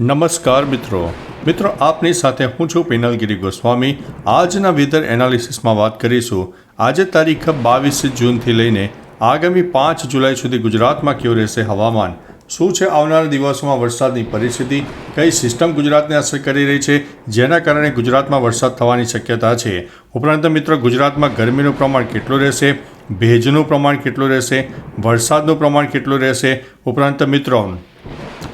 નમસ્કાર મિત્રો. મિત્રો, આપની સાથે હું છું પિનલગીરી ગોસ્વામી. આજના વેધર એનાલિસિસમાં વાત કરીશું. આજે તારીખ બાવીસ જૂનથી લઈને આગામી પાંચ જુલાઈ સુધી ગુજરાતમાં કેવું રહેશે હવામાન? શું છે આવનારા દિવસોમાં વરસાદની પરિસ્થિતિ? કઈ સિસ્ટમ ગુજરાતને અસર કરી રહી છે? જેના કારણે ગુજરાતમાં વરસાદ થવાની શક્યતા છે? ઉપરાંત મિત્રો, ગુજરાતમાં ગરમીનું પ્રમાણ કેટલું રહેશે? ભેજનું પ્રમાણ કેટલું રહેશે? વરસાદનું પ્રમાણ કેટલું રહેશે? ઉપરાંત મિત્રો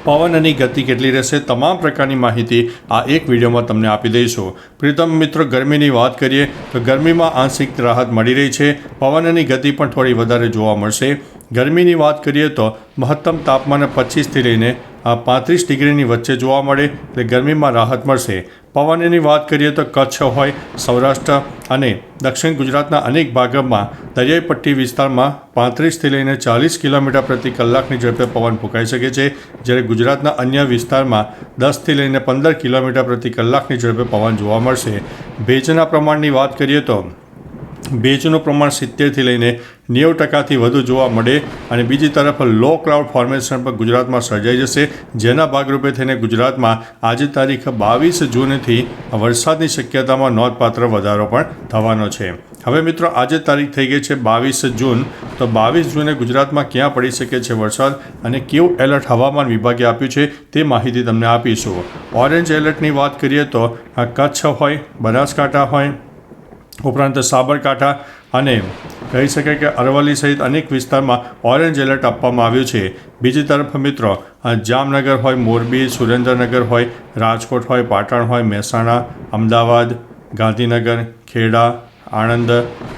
પવનની ગતિ કેટલી રહેશે તમામ પ્રકારની માહિતી આ એક વિડીયોમાં તમને આપી દઈશું. પ્રીતમ મિત્રો, ગરમીની વાત કરીએ તો ગરમીમાં આંશિક રાહત મળી રહી છે. પવનની ગતિ પણ થોડી વધારે જોવા મળશે. ગરમીની વાત કરીએ તો મહત્તમ તાપમાન પચીસથી લઈને પાંત્રીસ ડિગ્રીની વચ્ચે જોવા મળે એટલે ગરમીમાં રાહત મળશે. પવનની વાત કરીએ તો કચ્છ હોય, સૌરાષ્ટ્ર અને દક્ષિણ ગુજરાતના અનેક ભાગોમાં દરિયાઈ પટ્ટી વિસ્તારમાં પાંત્રીસથી લઈને ચાલીસ કિલોમીટર પ્રતિ કલાકની ઝડપે પવન ફૂંકાઈ શકે છે. જ્યારે ગુજરાતના અન્ય વિસ્તારમાં દસથી લઈને પંદર કિલોમીટર પ્રતિ કલાકની ઝડપે પવન જોવા મળશે. ભેજના પ્રમાણની વાત કરીએ તો ભેજનું પ્રમાણ સિત્તેરથી લઈને નેવું ટકાથી વધુ જોવા મળે અને બીજી તરફ લો ક્લાઉડ ફોર્મેશન પણ ગુજરાતમાં સર્જાઈ જશે. જેના ભાગરૂપે થઈને ગુજરાતમાં આજે તારીખ બાવીસ જૂનથી વરસાદની શક્યતામાં નોંધપાત્ર વધારો પણ થવાનો છે. હવે મિત્રો, આજે તારીખ થઈ ગઈ છે બાવીસ જૂન. તો બાવીસ જૂને ગુજરાતમાં ક્યાં પડી શકે છે વરસાદ અને કેવું એલર્ટ હવામાન વિભાગે આપ્યું છે તે માહિતી તમને આપીશું. ઓરેન્જ એલર્ટની વાત કરીએ તો કચ્છ હોય, બનાસકાંઠા હોય ઉપરાંત સાબરકાંઠા અને કહી શકાય કે અરવલ્લી સહિત અનેક વિસ્તારમાં ઓરેન્જ એલર્ટ આપવામાં આવ્યું છે. બીજી તરફ મિત્રો જામનગર હોય, મોરબી, સુરેન્દ્રનગર હોય, રાજકોટ હોય, પાટણ હોય, મહેસાણા, અમદાવાદ, ગાંધીનગર, ખેડા, આણંદ,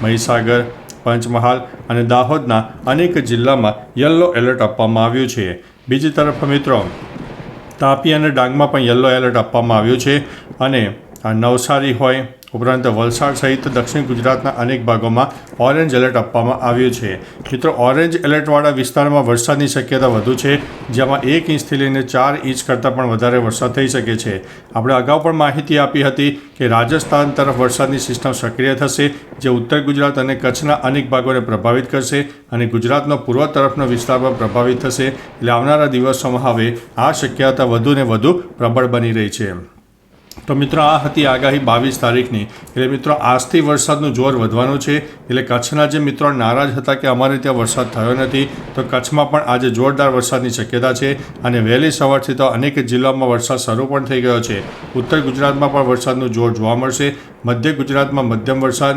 મહીસાગર, પંચમહાલ અને દાહોદના અનેક જિલ્લામાં યલો એલર્ટ આપવામાં આવ્યું છે. બીજી તરફ મિત્રો, તાપી અને ડાંગમાં પણ યલો એલર્ટ આપવામાં આવ્યું છે અને નવસારી હોય ઉપરાંત વલસાડ સહિત દક્ષિણ ગુજરાતના અનેક ભાગોમાં ઓરેન્જ એલર્ટ આપવામાં આવ્યું છે. મિત્રો, ઓરેન્જ એલર્ટવાળા વિસ્તારમાં વરસાદની શક્યતા વધુ છે, જેમાં એક ઇંચથી લઈને ચાર ઇંચ કરતાં પણ વધારે વરસાદ થઈ શકે છે. આપણે અગાઉ પણ માહિતી આપી હતી કે રાજસ્થાન તરફ વરસાદની સિસ્ટમ સક્રિય થશે, જે ઉત્તર ગુજરાત અને કચ્છના અનેક ભાગોને પ્રભાવિત કરશે અને ગુજરાતનો પૂર્વ તરફનો વિસ્તાર પણ પ્રભાવિત થશે. એટલે આવનારા દિવસોમાં હવે આ શક્યતા વધુ ને વધુ પ્રબળ બની રહી છે. તો મિત્રો, આ હતી આગાહી બાવીસ તારીખની. એટલે મિત્રો, આજથી વરસાદનું જોર વધવાનું છે. એટલે કચ્છના જે મિત્રો નારાજ હતા કે અમારે ત્યાં વરસાદ થયો નથી, તો કચ્છમાં પણ આજે જોરદાર વરસાદની શક્યતા છે. અને વહેલી સવારથી તો અનેક જિલ્લાઓમાં વરસાદ શરૂ પણ થઈ ગયો છે. ઉત્તર ગુજરાતમાં પણ વરસાદનું જોર જોવા મળશે. મધ્ય ગુજરાતમાં મધ્યમ વરસાદ.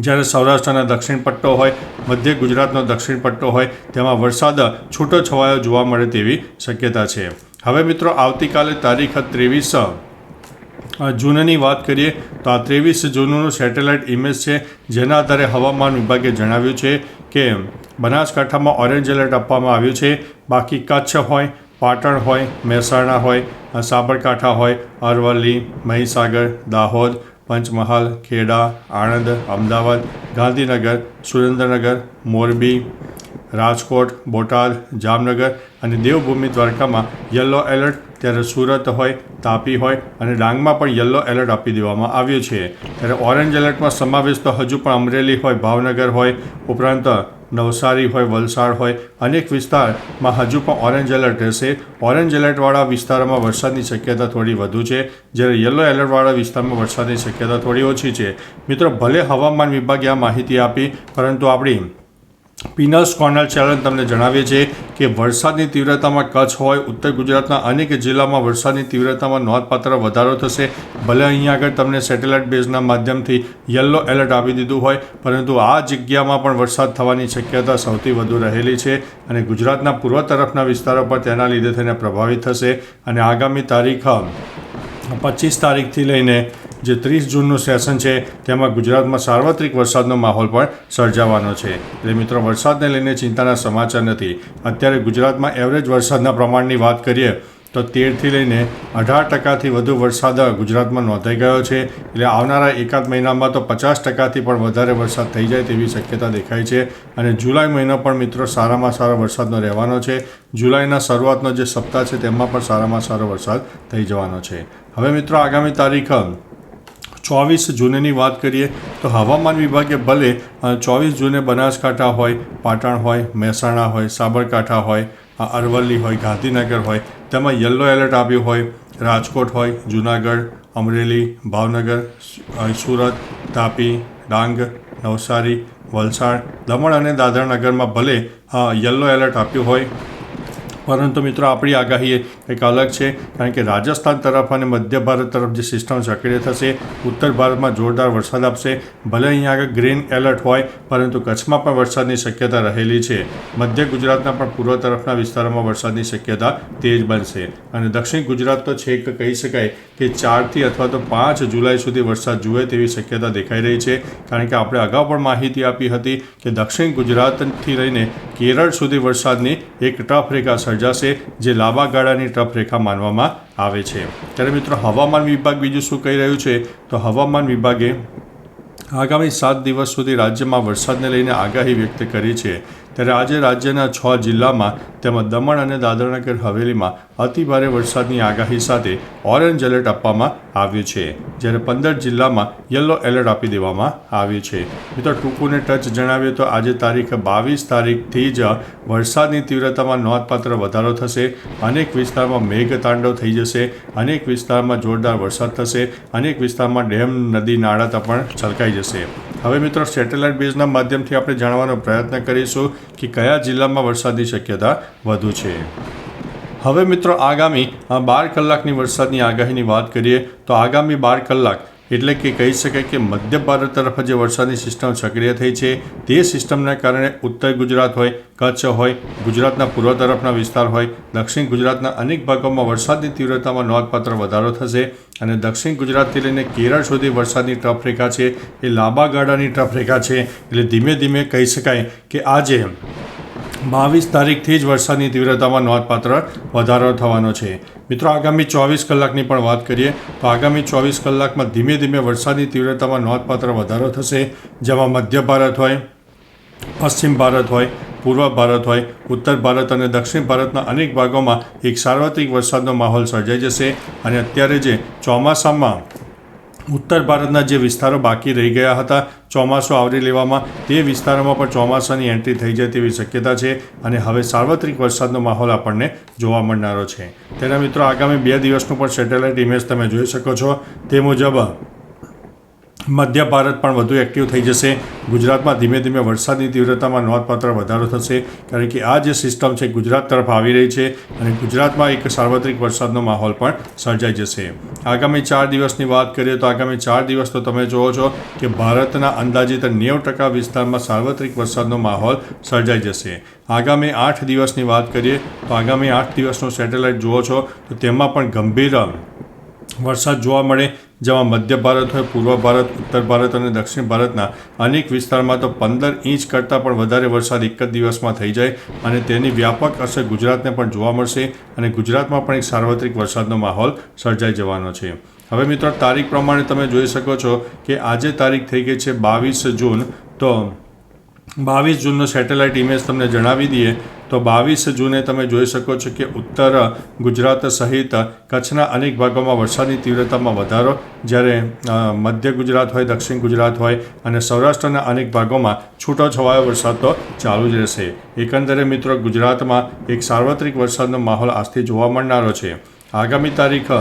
જ્યારે સૌરાષ્ટ્રના દક્ષિણ પટ્ટો હોય, મધ્ય ગુજરાતનો દક્ષિણ પટ્ટો હોય, તેમાં વરસાદ છૂટો છવાયો જોવા મળે તેવી શક્યતા છે. હવે મિત્રો, આવતીકાલે તારીખ ત્રેવીસ જૂનની વાત કરીએ, તો આ ત્રેવીસ જૂનનું સેટેલાઇટ ઇમેજ છે, જેના આધારે હવામાન વિભાગે જણાવ્યું છે કે બનાસકાંઠામાં ઓરેન્જ એલર્ટ આપવામાં આવ્યું છે. બાકી કચ્છ હોય, પાટણ હોય, મહેસાણા હોય સાબરકાંઠા હોય, અરવલ્લી, મહીસાગર, દાહોદ, પંચમહાલ, ખેડા, આણંદ, અમદાવાદ, ગાંધીનગર, સુરેન્દ્રનગર, મોરબી રાજકોટ, બોટાદ, જામનગર અને દેવભૂમિ દ્વારકામાં યલો એલર્ટ, ત્યારે સુરત હોય, તાપી હોય અને ડાંગમાં પણ યલો એલર્ટ આપી દેવામાં આવ્યું છે. ત્યારે ઓરેન્જ એલર્ટમાં સમાવેશ તો હજુ પણ અમરેલી હોય, ભાવનગર હોય, ઉપરાંત નવસારી હોય, વલસાડ હોય, અનેક વિસ્તારમાં હજુ પણ ઓરેન્જ એલર્ટ રહેશે. ઓરેન્જ એલર્ટવાળા વિસ્તારોમાં વરસાદની શક્યતા થોડી વધુ છે. જ્યારે યલો એલર્ટવાળા વિસ્તારમાં વરસાદની શક્યતા થોડી ઓછી છે. મિત્રો, ભલે હવામાન વિભાગે આ માહિતી આપી, પરંતુ આપણી પીનલ્સ કોર્નર ચેનલ તમને જણાવીએ છીએ કે વરસાદની તીવ્રતામાં કચ્છ હોય, ઉત્તર ગુજરાતના અનેક જિલ્લામાં વરસાદની તીવ્રતામાં નોંધપાત્ર વધારો થશે. ભલે અહીંયા આગળ તમને સેટેલાઇટ બેઝના માધ્યમથી યલો એલર્ટ આપી દીધું હોય, પરંતુ આ જગ્યામાં પણ વરસાદ થવાની શક્યતા સૌથી વધુ રહેલી છે અને ગુજરાતના પૂર્વ તરફના વિસ્તારો પર તેના લીધે થઈને પ્રભાવિત થશે. અને આગામી તારીખ પચીસ તારીખથી લઈને જે ત્રીસ જૂનનું સેશન છે, તેમાં ગુજરાતમાં સાર્વત્રિક વરસાદનો માહોલ પણ સર્જાવાનો છે. એટલે મિત્રો, વરસાદને લઈને ચિંતાના સમાચાર નથી. અત્યારે ગુજરાતમાં એવરેજ વરસાદના પ્રમાણની વાત કરીએ, તો તેરથી લઈને અઢાર ટકાથી વધુ વરસાદ ગુજરાતમાં નોંધાઈ ગયો છે. એટલે આવનારા એકાદ મહિનામાં તો પચાસ ટકાથી પણ વધારે વરસાદ થઈ જાય તેવી શક્યતા દેખાય છે. અને જુલાઈ મહિનો પણ મિત્રો સારામાં સારો વરસાદનો રહેવાનો છે. જુલાઈના શરૂઆતનો જે સપ્તાહ છે, તેમાં પણ સારામાં સારો વરસાદ થઈ જવાનો છે. હવે મિત્રો, આગામી તારીખ ચોવીસ જૂનની વાત કરીએ તો હવામાન વિભાગે ભલે ચોવીસ જૂને બનાસકાંઠા હોય, પાટણ હોય, મહેસાણા હોય, સાબરકાંઠા હોય અરવલ્લી હોય, ગાંધીનગર હોય, તેમાં યલો એલર્ટ આપ્યું હોય, રાજકોટ હોય, જુનાગઢ, અમરેલી, ભાવનગર સુરત, તાપી, ડાંગ, નવસારી, વલસાડ, દમણ અને દાદરાનગરમાં ભલે યલો એલર્ટ આપ્યું હોય પરંતુ મિત્રો, આપણી આગાહી એક અલગ છે, કારણ કે રાજસ્થાન તરફ અને મધ્ય ભારત તરફ જે સિસ્ટમ સક્રિય થશે, ઉત્તર ભારતમાં જોરદાર વરસાદ આપશે. ભલે અહીંયા આગળ ગ્રીન એલર્ટ હોય, પરંતુ કચ્છમાં પણ વરસાદની શક્યતા રહેલી છે. મધ્ય ગુજરાતના પણ પૂર્વ તરફના વિસ્તારોમાં વરસાદની શક્યતા તેજ બનશે. અને દક્ષિણ ગુજરાત તો છેક કહી શકાય કે ચારથી અથવા તો પાંચ જુલાઈ સુધી વરસાદ જુએ તેવી શક્યતા દેખાઈ રહી છે. કારણ કે આપણે અગાઉ પણ માહિતી આપી હતી કે દક્ષિણ ગુજરાતથી લઈને કેરળ સુધી વરસાદની એક ટફ રેખા સર્જાશે, જે લાંબા ગાળાની રેખા માનવામાં આવે છે. ત્યારે મિત્રો, હવામાન વિભાગ બીજું શું કહી રહ્યું છે? તો હવામાન વિભાગે આગામી સાત દિવસ સુધી રાજ્યમાં વરસાદને લઈને આગાહી વ્યક્ત કરી છે. ત્યારે આજે રાજ્યના છ જિલ્લામાં તેમજ દમણ અને દાદરાનગર હવેલીમાં અતિભારે વરસાદની આગાહી સાથે ઓરેન્જ એલર્ટ આપવામાં આવ્યું છે, જ્યારે પંદર જિલ્લામાં યલો એલર્ટ આપી દેવામાં આવ્યું છે. મિત્રો, ટૂંકુને ટચ જણાવીએ તો આજે તારીખ બાવીસ તારીખથી જ વરસાદની તીવ્રતામાં નોંધપાત્ર વધારો થશે, અનેક વિસ્તારમાં મેઘ તાંડવ થઈ જશે, અનેક વિસ્તારમાં જોરદાર વરસાદ થશે, અનેક વિસ્તારમાં ડેમ, નદી, નાળા પણ છલકાઈ જશે. હવે મિત્રો સેટેલાઇટ બેઝના માધ્યમથી આપણે જાણવાનો પ્રયત્ન કરીશું કે કયા જિલ્લામાં વરસાદની શક્યતા વધુ છે. હવે મિત્રો, આગામી બાર કલાકની વરસાદની આગાહીની વાત કરીએ તો આગામી બાર કલાક એટલે કે કહી શકાય કે મધ્ય ભારત તરફ જે વરસાદની સિસ્ટમ સક્રિય થઈ છે, તે સિસ્ટમના કારણે ઉત્તર ગુજરાત હોય, કચ્છ હોય, ગુજરાતના પૂર્વ તરફના વિસ્તાર હોય, દક્ષિણ ગુજરાતના અનેક ભાગોમાં વરસાદની તીવ્રતામાં નોંધપાત્ર વધારો થશે અને દક્ષિણ ગુજરાતથી લઈને કેરળ સુધી વરસાદની ટફ રેખા છે, એ લાંબા ગાળાની ટફ રેખા છે, એટલે ધીમે ધીમે કહી શકાય કે આજે બાવીસ તારીખથી જ વરસાદની તીવ્રતામાં નોંધપાત્ર વધારો થવાનો છે. મિત્રો, આગામી ચોવીસ કલાકની પણ વાત કરીએ, તો આગામી ચોવીસ કલાકમાં ધીમે ધીમે વરસાદની તીવ્રતામાં નોંધપાત્ર વધારો થશે, જેમાં મધ્ય ભારત હોય, પશ્ચિમ ભારત હોય, પૂર્વ ભારત હોય, ઉત્તર ભારત અને દક્ષિણ ભારતના અનેક ભાગોમાં એક સાર્વત્રિક વરસાદનો માહોલ સર્જાઈ જશે. અને અત્યારે જે ચોમાસામાં ઉત્તર ભારતના જે વિસ્તારો બાકી રહી ગયા હતા, ચોમાસું આવરી લેવામાં તે વિસ્તારોમાં પણ ચોમાસાની એન્ટ્રી થઈ જાય તેવી શક્યતા છે અને હવે સાર્વત્રિક વરસાદનો માહોલ આપણને જોવા મળનારો છે. તેના મિત્રો, આગામી બે દિવસનું પણ સેટેલાઇટ ઇમેજ તમે જોઈ શકો છો. તે મુજબ મધ્ય ભારત પણ વધુ એક્ટિવ થઈ જશે. ગુજરાતમાં ધીમે ધીમે વરસાદની તીવ્રતામાં નોંધપાત્ર વધારો થશે, કારણ કે આ જે સિસ્ટમ છે, ગુજરાત તરફ આવી રહી છે અને ગુજરાતમાં એક સાર્વત્રિક વરસાદનો માહોલ પણ સર્જાઈ જશે. આગામી ચાર દિવસની વાત કરીએ તો આગામી ચાર દિવસ તો તમે જુઓ છો કે ભારતના અંદાજિત નેવ ટકા વિસ્તારમાં સાર્વત્રિક વરસાદનો માહોલ સર્જાઈ જશે. આગામી આઠ દિવસની વાત કરીએ તો આગામી આઠ દિવસનો સેટેલાઇટ જુઓ છો તો તેમાં પણ ગંભીર વરસાદ જોવા મળે જેમાં મધ્ય ભારત હોય, પૂર્વ ભારત, ઉત્તર ભારત અને દક્ષિણ ભારતના અનેક વિસ્તારમાં તો પંદર ઇંચ કરતાં પણ વધારે વરસાદ એક જ દિવસમાં થઈ જાય અને તેની વ્યાપક અસર ગુજરાતને પણ જોવા મળશે અને ગુજરાતમાં પણ એક સાર્વત્રિક વરસાદનો માહોલ સર્જાઈ જવાનો છે. હવે મિત્રો, તારીખ પ્રમાણે તમે જોઈ શકો છો કે આજે તારીખ થઈ ગઈ છે બાવીસ જૂન. તો બાવીસ જૂનનો સેટેલાઇટ ઇમેજ તમને જણાવી દઈએ તો બાવીસ જૂને તમે જોઈ શકો છો કે ઉત્તર ગુજરાત સહિત કચ્છના અનેક ભાગોમાં વરસાદની તીવ્રતામાં વધારો. જ્યારે મધ્ય ગુજરાત હોય, દક્ષિણ ગુજરાત હોય અને સૌરાષ્ટ્રના અનેક ભાગોમાં છૂટો છવાયો વરસાદ તો ચાલુ જ રહેશે. એકંદરે મિત્રો, ગુજરાતમાં એક સાર્વત્રિક વરસાદનો માહોલ આજથી જોવા મળનારો છે. આગામી તારીખ,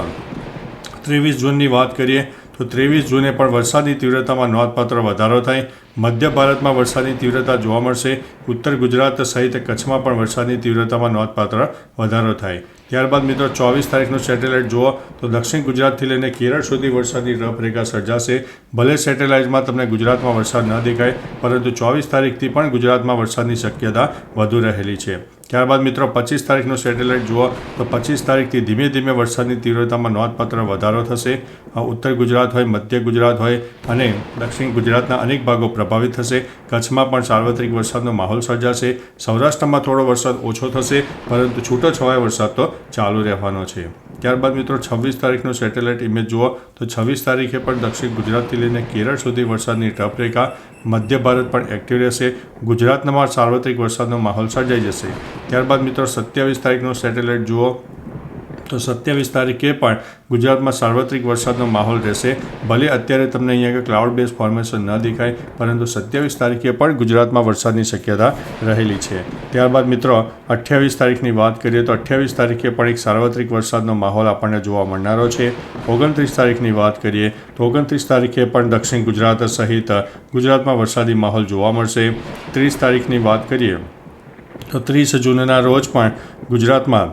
ત્રેવીસ જૂનની વાત કરીએ તો ત્રેવીસ જૂને પણ વરસાદની તીવ્રતામાં નોંધપાત્ર વધારો થાય. મધ્ય ભારતમાં વરસાદની તીવ્રતા જોવા મળશે. ઉત્તર ગુજરાત સહિત કચ્છમાં પણ વરસાદની તીવ્રતામાં નોંધપાત્ર વધારો થાય. ત્યારબાદ મિત્રો, ચોવીસ તારીખનું સેટેલાઇટ જુઓ તો દક્ષિણ ગુજરાતથી લઈને કેરળ સુધી વરસાદની રૂપરેખા સર્જાશે. ભલે સેટેલાઇટમાં તમને ગુજરાતમાં વરસાદ ન દેખાય, પરંતુ ચોવીસ તારીખથી પણ ગુજરાતમાં વરસાદની શક્યતા વધુ રહેલી છે. ત્યારબાદ મિત્રો, પચીસ તારીખનું સેટેલાઇટ જુઓ તો પચીસ તારીખથી ધીમે ધીમે વરસાદની તીવ્રતામાં નોંધપાત્ર વધારો થશે. ઉત્તર ગુજરાત હોય, મધ્ય ગુજરાત હોય અને દક્ષિણ ગુજરાતના અનેક ભાગો પ્રભાવિત થશે. કચ્છમાં પણ સાર્વત્રિક વરસાદનો માહોલ સર્જાશે. સૌરાષ્ટ્રમાં થોડો વરસાદ ઓછો થશે, પરંતુ છૂટો છવાયો વરસાદ તો ચાલુ રહેવાનો છે. ત્યારબાદ મિત્રો છવ્વીસ તારીખનું સેટેલાઇટ ઇમેજ જુઓ તો છવ્વીસ તારીખે પણ દક્ષિણ ગુજરાતથી લઈને કેરળ સુધી વરસાદની ટપરેખા, મધ્ય ભારત પણ એક્ટિવ રહેશે. ગુજરાતમાં સાર્વત્રિક વરસાદનો માહોલ સર્જાઈ જશે. ત્યારબાદ મિત્રો સત્યાવીસ તારીખનો સેટેલાઇટ જુઓ. તો સત્યાવીસ તારીખે પણ ગુજરાતમાં સાર્વત્રિક વરસાદનો માહોલ રહેશે. ભલે અત્યારે તમને અહીંયા ક્લાઉડ બેઝ ફોર્મેશન ન દેખાય, પરંતુ સત્યાવીસ તારીખે પણ ગુજરાતમાં વરસાદની શક્યતા રહેલી છે. ત્યારબાદ મિત્રો, અઠ્યાવીસ તારીખની વાત કરીએ તો અઠ્યાવીસ તારીખે પણ એક સાર્વત્રિક વરસાદનો માહોલ આપણને જોવા મળનારો છે. ઓગણત્રીસ તારીખની વાત કરીએ તો ઓગણત્રીસ તારીખે પણ દક્ષિણ ગુજરાત સહિત ગુજરાતમાં વરસાદી માહોલ જોવા મળશે. ત્રીસ તારીખની વાત કરીએ તો ત્રીસ જૂનના રોજ પણ ગુજરાતમાં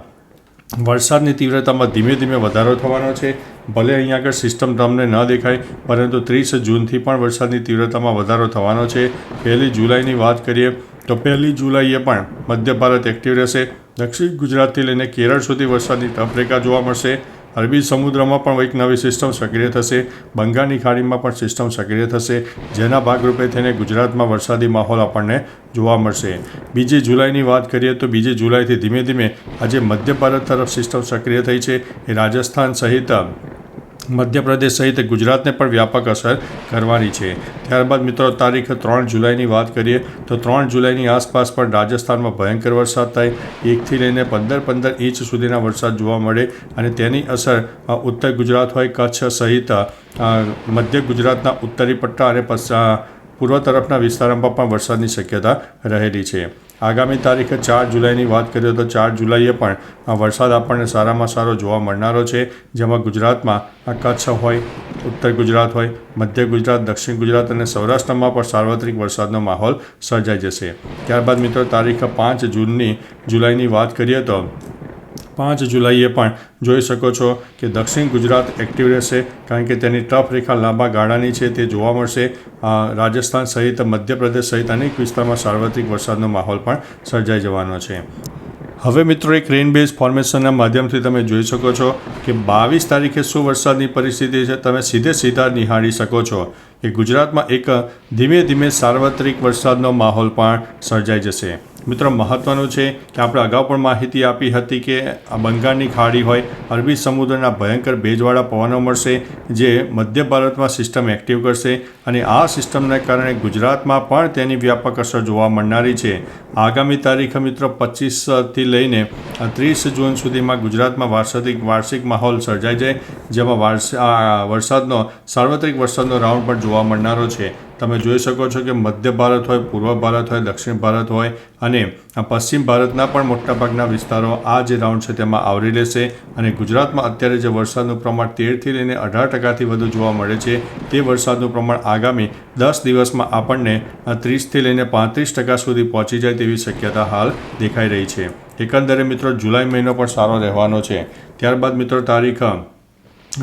વરસાદની તીવ્રતામાં ધીમે ધીમે વધારો થવાનો છે. ભલે અહીંયા આગળ સિસ્ટમ તમને ન દેખાય, પરંતુ ત્રીસ જૂનથી પણ વરસાદની તીવ્રતામાં વધારો થવાનો છે. પહેલી જુલાઈની વાત કરીએ, તો પહેલી જુલાઈએ પણ મધ્ય ભારત એક્ટિવ રહેશે. દક્ષિણ ગુજરાતથી લઈને કેરળ સુધી વરસાદની ટફરેખા જોવા મળશે. અરબી સમુદ્રમાં પણ એક નવી સિસ્ટમ સક્રિય થશે. બંગાળની ખાડીમાં પણ સિસ્ટમ સક્રિય થશે. જેના ભાગરૂપે થઈને ગુજરાતમાં વરસાદી માહોલ આપણને જોવા મળશે. બીજી જુલાઈની વાત કરીએ તો બીજી જુલાઈથી ધીમે ધીમે આજે મધ્ય ભારત તરફ સિસ્ટમ સક્રિય થઈ છે. એ રાજસ્થાન સહિત મધ્યપ્રદેશ સહિત ગુજરાતને પણ વ્યાપક અસર કરવાની છે. ત્યારબાદ મિત્રો તારીખ ત્રણ જુલાઈની વાત કરીએ તો ત્રણ જુલાઈની આસપાસ પણ રાજસ્થાનમાં ભયંકર વરસાદ થાય. એકથી લઈને પંદર પંદર ઇંચ સુધીના વરસાદ જોવા મળે અને તેની અસર ઉત્તર ગુજરાત હોય કચ્છ સહિત મધ્ય ગુજરાતના ઉત્તરી પટ્ટા અને પશ્ચ- અ, પૂર્વ તરફના વિસ્તારોમાં પણ વરસાદની શક્યતા રહેલી છે. આગામી તારીખે ચાર જુલાઈની વાત કરીએ તો ચાર જુલાઈએ પણ વરસાદ આપણને સારામાં સારો જોવા મળનારો છે. જેમાં ગુજરાતમાં કચ્છ હોય, ઉત્તર ગુજરાત હોય, મધ્ય ગુજરાત, દક્ષિણ ગુજરાત અને સૌરાષ્ટ્રમાં પણ સાર્વત્રિક વરસાદનો માહોલ સર્જાઈ જશે. ત્યારબાદ મિત્રો તારીખ પાંચ જૂનની જુલાઈની વાત કરીએ તો પાંચ જુલાઈએ પણ જોઈ શકો છો કે દક્ષિણ ગુજરાત એક્ટિવ રહેશે, કારણ કે તેની ટફ રેખા લાંબા ગાળાની છે. તે જોવા મળશે. રાજસ્થાન સહિત, મધ્યપ્રદેશ સહિત અનેક વિસ્તારમાં સાર્વત્રિક વરસાદનો માહોલ પણ સર્જાઈ જવાનો છે. હવે મિત્રો, એક રેન બેઝ ફોર્મેશનના માધ્યમથી તમે જોઈ શકો છો કે બાવીસ તારીખે શું વરસાદની પરિસ્થિતિ છે. તમે સીધે સીધા નિહાળી શકો છો કે ગુજરાતમાં એક ધીમે ધીમે સાર્વત્રિક વરસાદનો માહોલ પણ સર્જાઈ જશે. મિત્રો, મહત્વનું છે કે આપણે અગાઉ પણ માહિતી આપી હતી કે આ બંગાળની ખાડી હોય, અરબી સમુદ્રના ભયંકર ભેજવાળા પવનો મળશે, જે મધ્ય ભારતમાં સિસ્ટમ એક્ટિવ કરશે અને આ સિસ્ટમને કારણે ગુજરાતમાં પણ તેની વ્યાપક અસર જોવા મળનારી છે. આગામી તારીખ મિત્રો, પચીસથી લઈને ત્રીસ જૂન સુધીમાં ગુજરાતમાં વાર્ષિક વાર્ષિક માહોલ સર્જાઈ જાય જેમાં વરસાદનો, સાર્વત્રિક વરસાદનો રાઉન્ડ પણ જોવા મળનારો છે. તમે જોઈ શકો છો કે મધ્ય ભારત હોય, પૂર્વ ભારત હોય, દક્ષિણ ભારત હોય અને પશ્ચિમ ભારતના પણ મોટાભાગના વિસ્તારો આ જે રાઉન્ડ છે તેમાં આવરી લેશે અને ગુજરાતમાં અત્યારે જે વરસાદનું પ્રમાણ તેરથી લઈને અઢાર ટકાથી વધુ જોવા મળે છે, તે વરસાદનું પ્રમાણ આગામી દસ દિવસમાં આપણને ત્રીસથી લઈને પાંત્રીસ ટકા સુધી પહોંચી જાય તેવી શક્યતા હાલ દેખાઈ રહી છે. એકંદરે મિત્રો, જુલાઈ મહિનો પણ સારો રહેવાનો છે. ત્યારબાદ મિત્રો, તારીખ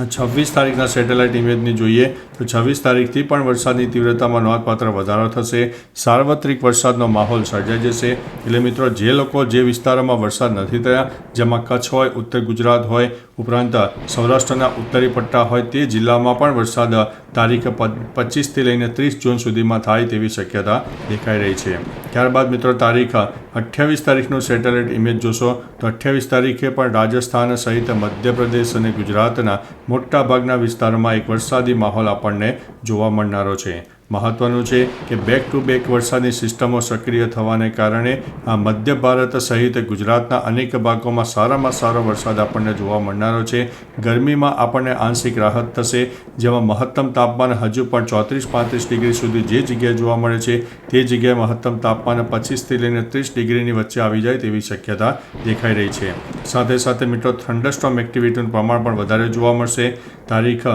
છવ્વીસ તારીખના સેટેલાઇટ ઇમેજની જોઈએ તો છવ્વીસ તારીખથી પણ વરસાદની તીવ્રતામાં નોંધપાત્ર વધારો થશે. સાર્વત્રિક વરસાદનો માહોલ સર્જાઈ જશે. એટલે મિત્રો, જે લોકો જે વિસ્તારોમાં વરસાદ નથી થયા, જેમાં કચ્છ હોય, ઉત્તર ગુજરાત હોય, ઉપરાંત સૌરાષ્ટ્રના ઉત્તરી પટ્ટા હોય, તે જિલ્લામાં પણ વરસાદ તારીખ પચીસથી લઈને ત્રીસ જૂન સુધીમાં થાય તેવી શક્યતા દેખાઈ રહી છે. ત્યારબાદ મિત્રો તારીખ અઠ્યાવીસ તારીખનું સેટેલાઇટ ઇમેજ જોશો તો અઠ્યાવીસ તારીખે પણ રાજસ્થાન સહિત મધ્યપ્રદેશ અને ગુજરાતના મોટાભાગના વિસ્તારોમાં એક વરસાદી માહોલ આપણને જોવા મળનારો છે. મહત્વનું છે કે બેક ટુ બેક વરસાદની સિસ્ટમો સક્રિય થવાને કારણે આ મધ્ય ભારત સહિત ગુજરાતના અનેક ભાગોમાં સારામાં સારો વરસાદ આપણને જોવા મળનારો છે. ગરમીમાં આપણને આંશિક રાહત થશે. જેમાં મહત્તમ તાપમાન હજુ પણ ચોત્રીસ પાંત્રીસ ડિગ્રી સુધી જે જગ્યાએ જોવા મળે છે, તે જગ્યાએ મહત્તમ તાપમાન પચીસથી લઈને ત્રીસ ડિગ્રીની વચ્ચે આવી જાય તેવી શક્યતા દેખાઈ રહી છે. સાથે સાથે મિત્રો થંડરસ્ટોમ એક્ટિવિટીનું પ્રમાણ પણ વધારે જોવા મળશે. તારીખ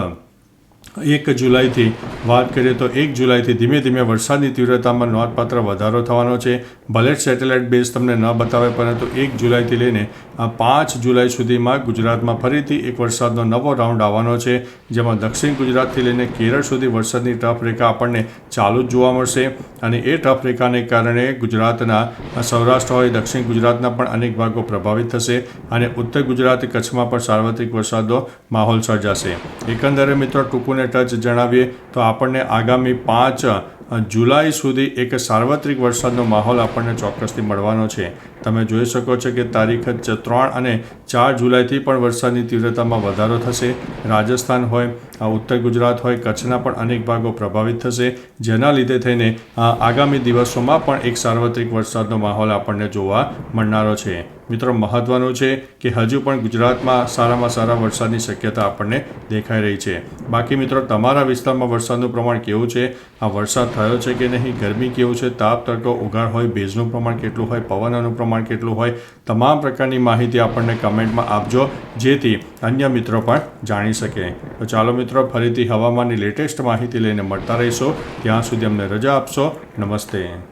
એક જુલાઈથી વાત કરીએ તો એક જુલાઈથી ધીમે ધીમે વરસાદની તીવ્રતામાં નોંધપાત્ર વધારો થવાનો છે. ભલે સેટેલાઇટ બેઝ તમને ન બતાવે, પરંતુ એક જુલાઈથી લઈને પાંચ જુલાઈ સુધીમાં ગુજરાતમાં ફરીથી એક વરસાદનો નવો રાઉન્ડ આવવાનો છે, જેમાં દક્ષિણ ગુજરાતથી લઈને કેરળ સુધી વરસાદની ટફ રેખા આપણને ચાલુ જ જોવા મળશે. અને એ ટફ રેખાને કારણે ગુજરાતના સૌરાષ્ટ્ર હોય, દક્ષિણ ગુજરાતના પણ અનેક ભાગો પ્રભાવિત થશે અને ઉત્તર ગુજરાત કચ્છમાં પણ સાર્વત્રિક વરસાદનો માહોલ સર્જાશે. એકંદરે મિત્રો, ટૂંકુને ટચ જણાવીએ તો આપણને આગામી પાંચ જુલાઈ સુધી એક સાર્વત્રિક વરસાદનો માહોલ આપણને ચોક્કસથી મળવાનો છે. તમે જોઈ શકો છો કે તારીખ જ ત્રણ અને ચાર જુલાઈથી પણ વરસાદની તીવ્રતામાં વધારો થશે. રાજસ્થાન હોય, આ ઉત્તર ગુજરાત હોય, કચ્છના પણ અનેક ભાગો પ્રભાવિત થશે. જેના લીધે થઈને આગામી દિવસોમાં પણ એક સાર્વત્રિક વરસાદનો માહોલ આપણને જોવા મળનારો છે. મિત્રો, મહત્વનું છે કે હજુ પણ ગુજરાતમાં સારામાં સારા વરસાદની શક્યતા આપણને દેખાઈ રહી છે. બાકી મિત્રો, તમારા વિસ્તારમાં વરસાદનું પ્રમાણ કેવું છે? આ વરસાદ થયો છે કે નહીં? ગરમી કેવું છે? તાપ તડકો, ઉઘાડ હોય, ભેજનું પ્રમાણ કેટલું હોય? પવનનું પ્રમાણ કેટલું હોય તમામ પ્રકારની માહિતી આપણને કમેન્ટમાં આપજો, જેથી અન્ય મિત્રો પણ જાણી શકે. તો ચાલો મિત્રો, ફરીથી હવામાનની લેટેસ્ટ માહિતી લઈને મળતા રહીશો. ત્યાં સુધી અમને રજા આપશો. નમસ્તે.